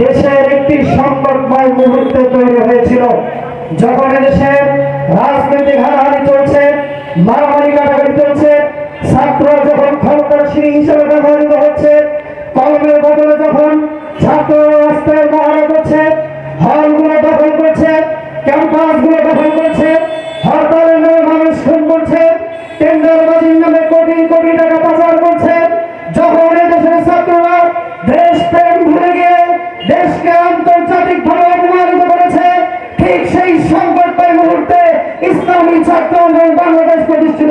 দেশের একটি সংকটময় মুহূর্তে তৈরি হয়েছিল, যখন দেশে রাজনৈতিক হারাহারি চলছে, মারামারি কাটাকাটি চলছে, ছাত্র যখন ক্ষমতাসীন হিসেবে ব্যবহৃত হচ্ছে, কলমের বদলে যখন ছাত্র রাস্তায় মহারা করছে হলগুলো দখল করছে, ক্যাম্পাসগুলো দখল করছে ছাত্র আন্দোলন বাংলাদেশ প্রতিষ্ঠিত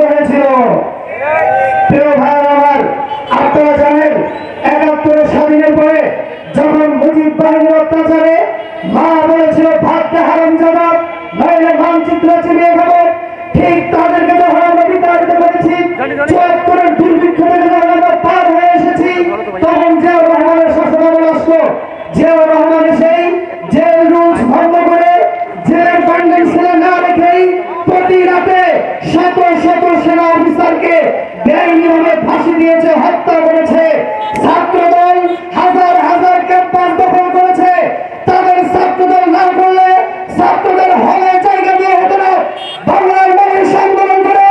শত সেনা অফিসারকে বেআইনিভাবে ফাঁসি দিয়েছে, হত্যা করেছে। ছাত্রদল হাজার হাজার ক্যাম্পাস দখল করেছে। তাদের না করলে হলে জায়গা দিয়ে হতো না। বাংলার মানুষ আন্দোলন করে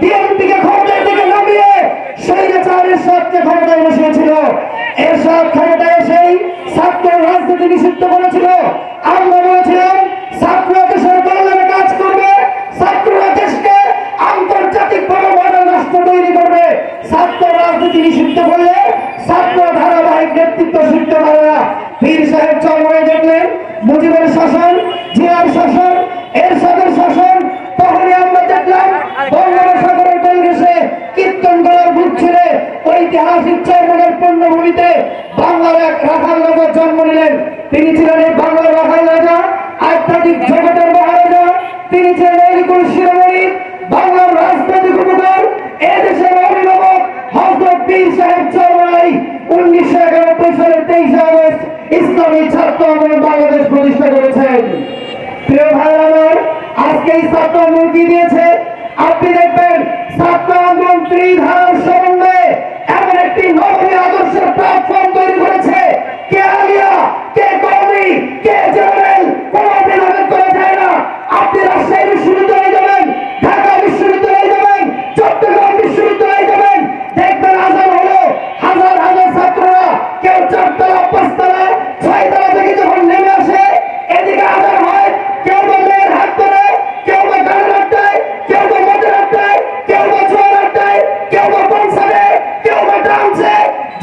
বিএনপিকে ক্ষমতায় থেকে নামিয়ে সবকে ক্ষমতায় বসিয়েছিল এসব ক্ষমতায় এসেই ছাত্র রাজনীতি নিষিদ্ধ করেছিল আমরা বলেছিলাম মুজিবের শাসন, জিয়ার শাসন, এরশাদের শাসন, তখনই আমরা দেখলাম বঙ্গোপসাগরের কংগ্রেসে কীর্তন করার বুক ছিঁড়ে ঐতিহাসিক চরমনের পূর্ণভূমিতে বাংলার এক রাখাল রাজা জন্ম নিলেন। তিনি ছিলেন এই বাংলার রাখাল রাজা, আধ্যাত্মিক জগতের মহারাজা। তিনি ছিলেন এইরকম শিরোমণি, বাংলার রাজনৈতিক উপকার এদেশের অভিভাবক হজরত পীর সাহেব চরমাই উনিশশো একানব্বই সালের তেইশে আগস্ট ইসলামী ছাত্র আন্দোলন করেছেন। প্রিয় ভাই আমার আজকে এই ছাত্র কি দিয়েছে। আপনি দেখবেন ছাত্র আন্দোলন ত্রিধারার সমন্বয়ে এমন একটি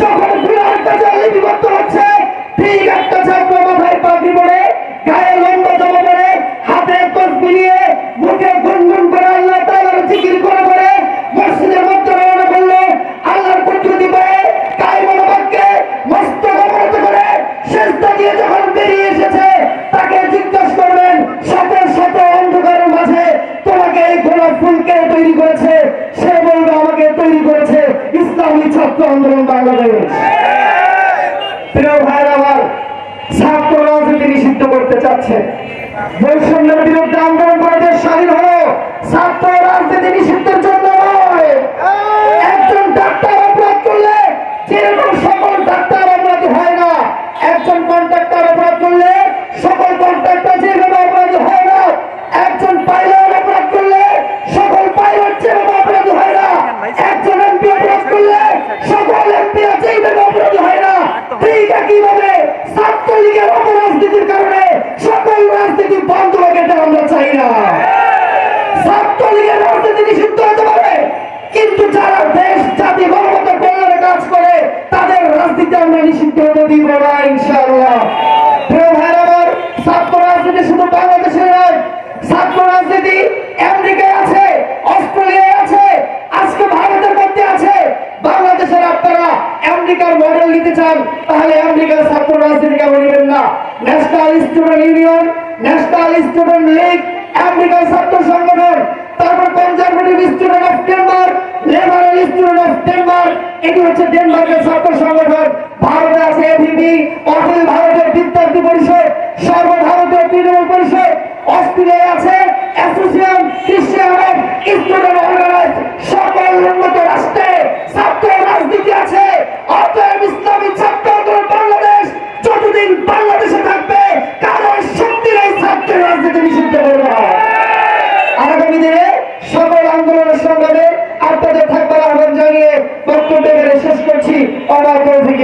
যখন বিরাট কাজে হচ্ছে ঠিক ছাত্র আন্দোলন বাংলাদেশ। প্রিয় ভাই আমার ছাত্র রাজনীতি নিষিদ্ধ করতে চাচ্ছে। বৈষম্যের বিরুদ্ধে আন্দোলন ছাত্রলীগের আছে আজকে ভারতের মধ্যে আছে। বাংলাদেশের আপনারা আমেরিকার মডেল চান, তাহলে আমেরিকার ছাত্র রাজনীতি কেন নেবেন না? National student union, national student league, আমেরিকার ছাত্র সংগঠন student of Denmark liberal student of Denmark, এটি হচ্ছে ডেনমার্কের ছাত্র সংগঠন। ভারতে আছে এভিপি অখিল ভারতের বিদ্যার্থী পরিষদ, সর্বভারতীয় তৃণমূল পরিষদ, অস্ট্রেলিয়ায় আছে অ্যাসোসিয়েশন, ক্রিশ্চিয়ান স্টুডেন্ট অর্গানাইজ, সকল উন্নত জানিয়ে বক্তব্য শেষ করছি। অনাথ তৌফিক